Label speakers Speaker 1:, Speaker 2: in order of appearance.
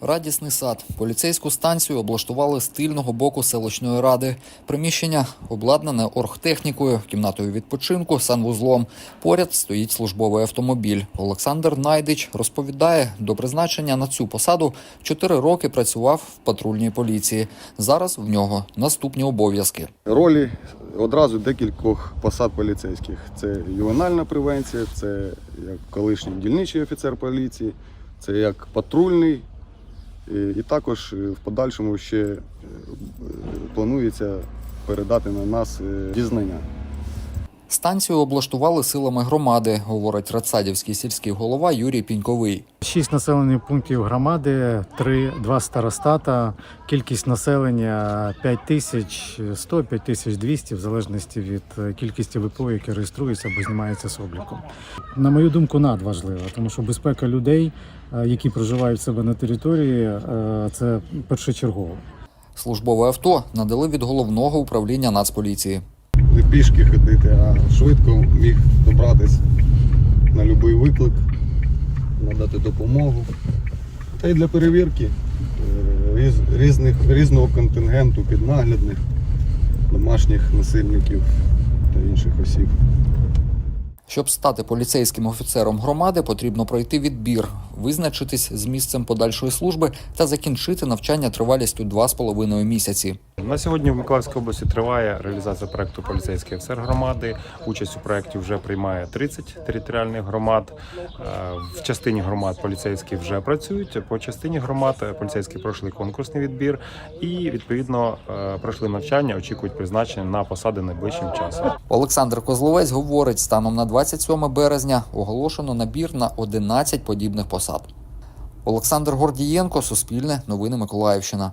Speaker 1: Радісний сад. Поліцейську станцію облаштували з тильного боку селищної ради. Приміщення обладнане оргтехнікою, кімнатою відпочинку, санвузлом. Поряд стоїть службовий автомобіль. Олександр Найдич розповідає, до призначення на цю посаду чотири роки працював в патрульній поліції. Зараз в нього наступні обов'язки.
Speaker 2: Ролі одразу декількох посад поліцейських. Це ювенальна превенція, це як колишній дільничий офіцер поліції, це як патрульний. І, і також е, в подальшому ще е, планується передати на нас е, дізнання.
Speaker 1: Станцію облаштували силами громади, говорить радсадівський сільський голова Юрій Піньковий.
Speaker 3: Шість населених пунктів громади, три, два старостата, кількість населення 5 тисяч 100, 5 тисяч 200, в залежності від е, кількості ВПО, які реєструються або знімаються з обліку. На мою думку, надважлива, тому що безпека людей, е, які проживають в себе на території, е, це першочергово.
Speaker 1: Службове авто надали від головного управління Нацполіції.
Speaker 2: Не пішки ходити, а швидко міг добратися на будь-який виклик, надати допомогу. Та й для перевірки е, різ, різних, різного контингенту піднаглядних, домашніх насильників та інших осіб.
Speaker 1: Щоб стати поліцейським офіцером громади, потрібно пройти відбір, визначитись з місцем подальшої служби та закінчити навчання тривалістю 2,5 місяці.
Speaker 4: На сьогодні в Миколаївській області триває реалізація проекту Поліцейський офіцер громади. Участь у проєкті вже приймає 30 територіальних громад. Е, В частині громад поліцейські вже працюють. По частині громад поліцейські пройшли конкурсний відбір і відповідно е, пройшли навчання, очікують призначення на посади найближчим часом.
Speaker 1: Олександр Козловець говорить, станом на 27 березня оголошено набір на 11 подібних посад. Олександр Гордієнко, Суспільне, Новини Миколаївщина.